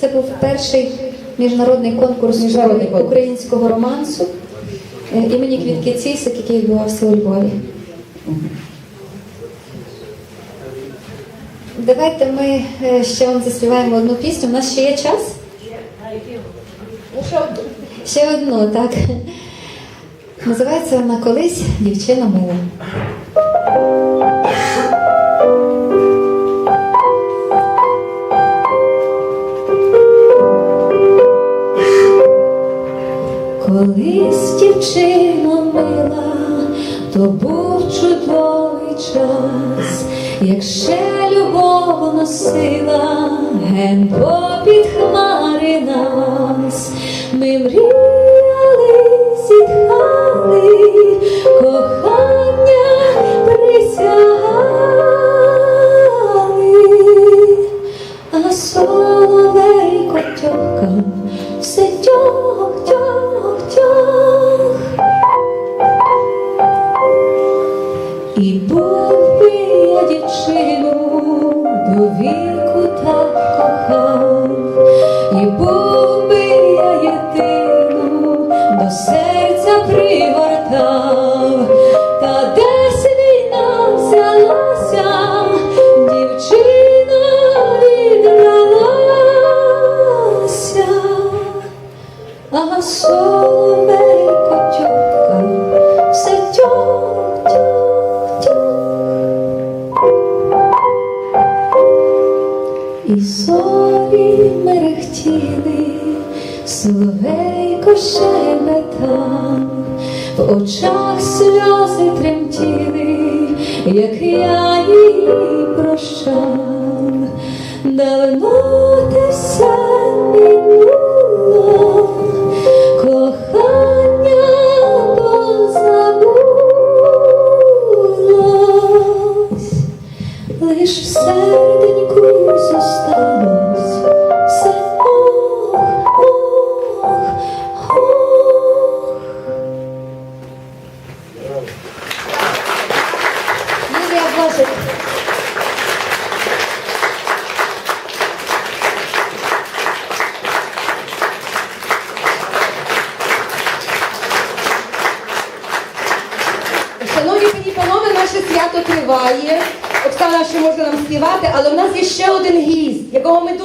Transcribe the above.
Це був перший міжнародний конкурс Міжнародний конкурс. українського романсу е, імені Квітки Цісик, який відбувався у Львові. Давайте ми е, ще вам заспіваємо одну пісню. У нас ще є час? Ще одну, так. Називається вона Колись дівчина мила. Колись дівчина мила, то був чудовий час, як ще любов носила ген попід хмари нас, ми мріяли, все тьох, тьох, тьох. І би я дівчину а соловейко тьохка все тьох, тьох, тьох. І зорі мерехтіли, соловейко в очах сльози тремтіли, як я її прощав. Давно те все наше свято триває. Оксана ще може нам співати, але в нас є ще один гість, якого ми дуже